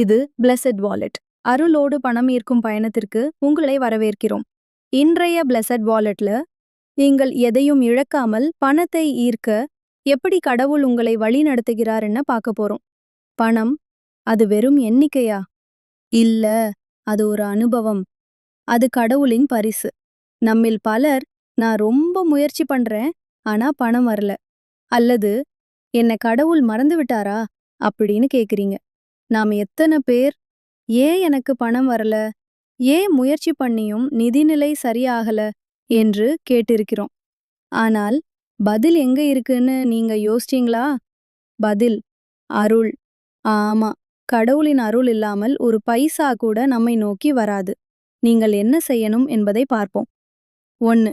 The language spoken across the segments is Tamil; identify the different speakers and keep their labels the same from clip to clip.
Speaker 1: இது பிளஸட் வாலெட் அருளோடு பணம் ஈர்க்கும் பயணத்திற்கு உங்களை வரவேற்கிறோம். இன்றைய பிளஸட் வாலெட்ல நீங்கள் எதையும் இழக்காமல் பணத்தை ஈர்க்க எப்படி கடவுள் உங்களை வழி நடத்துகிறாருன்னு பார்க்க போறோம். பணம் அது வெறும் எண்ணிக்கையா? இல்ல அது ஒரு அனுபவம். அது கடவுளின் பரிசு. நம்மில் பலர் நான் ரொம்ப முயற்சி பண்றேன் ஆனா பணம் வரல. அல்லது என்ன கடவுள் மறந்து விட்டாரா? அப்படின்னு கேக்குறீங்க. நாம் எத்தனை பேர்? ஏன் எனக்கு பணம் வரல? ஏன் முயற்சி பண்ணியும் நிதிநிலை சரியாகல? என்று கேட்டிருக்கிறோம். ஆனால் பதில் எங்க இருக்குன்னு நீங்க யோசிச்சீங்களா? பதில் அருள். ஆமா கடவுளின் அருள் இல்லாமல் ஒரு பைசா கூட நம்மை நோக்கி வராது. நீங்கள் என்ன செய்யணும் என்பதை பார்ப்போம். ஒன்னு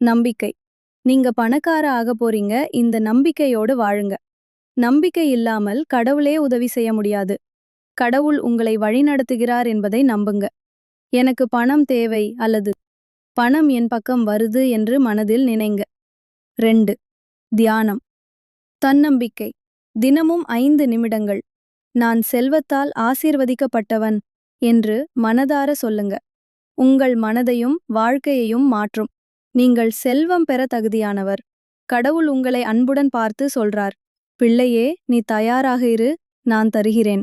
Speaker 1: நம்பிக்கை. நீங்க பணக்கார ஆக போறீங்க இந்த நம்பிக்கையோடு வாழுங்க. நம்பிக்கை இல்லாமல் கடவுளே உதவி செய்ய முடியாது. கடவுள் உங்களை வழிநடத்துகிறார் என்பதை நம்புங்க. எனக்கு பணம் தேவை அல்லது பணம் என் பக்கம் வருது என்று மனதில் நினைங்க. ரெண்டு தியானம். தன்னம்பிக்கை. தினமும் ஐந்து நிமிடங்கள். நான் செல்வத்தால் ஆசீர்வதிக்கப்பட்டவன் என்று மனதார சொல்லுங்க. உங்கள் மனதையும் வாழ்க்கையையும் மாற்றும். நீங்கள் செல்வம் பெற தகுதியானவர். கடவுள் உங்களை அன்புடன் பார்த்து சொல்றார். பிள்ளையே நீ தயாராக இரு நான் தருகிறேன்.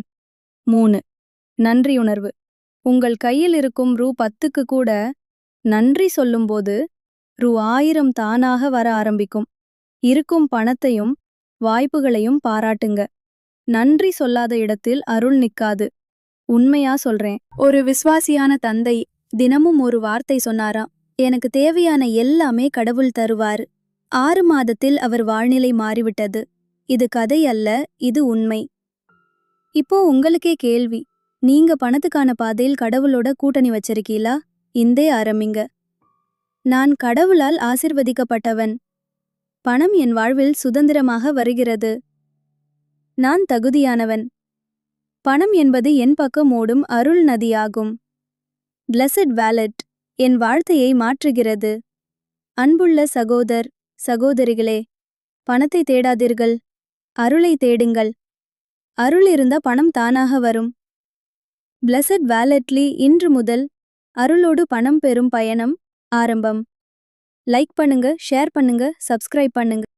Speaker 1: மூணு. நன்றியுணர்வு உங்கள் கையில் இருக்கும் ரூ பத்துக்கு கூட நன்றி சொல்லும்போது ரூ ஆயிரம் தானாக வர ஆரம்பிக்கும். இருக்கும் பணத்தையும் வாய்ப்புகளையும் பாராட்டுங்க. நன்றி சொல்லாத இடத்தில் அருள் நிக்காது. உண்மையா சொல்றேன். ஒரு விசுவாசியான தந்தை தினமும் ஒரு வார்த்தை சொன்னாராம். எனக்கு தேவையான எல்லாமே கடவுள் தருவார். ஆறு மாதத்தில் அவர் வாழ்நிலை மாறிவிட்டது. இது கதை அல்ல இது உண்மை. இப்போ உங்களுக்கே கேள்வி நீங்க பணத்துக்கான பாதையில் கடவுளோட கூட்டணி வச்சிருக்கீங்களா இந்தே ஆரம்பிங்க. நான் கடவுளால் ஆசிர்வதிக்கப்பட்டவன். பணம் என் வாழ்வில் சுதந்திரமாக வருகிறது. நான் தகுதியானவன். பணம் என்பது என் பக்கம் ஓடும் அருள் நதியாகும். பிளஸட் வேலட் என் வாழ்த்தையை மாற்றுகிறது. அன்புள்ள சகோதர் சகோதரிகளே பணத்தை தேடாதீர்கள். அருளை தேடுங்கள். அருள் இருந்தா பணம் தானாக வரும். பிளஸட் வேலட்லி இன்று முதல் அருளோடு பணம் பெறும் பயணம் ஆரம்பம். லைக் பண்ணுங்க ஷேர் பண்ணுங்க சப்ஸ்கிரைப் பண்ணுங்க.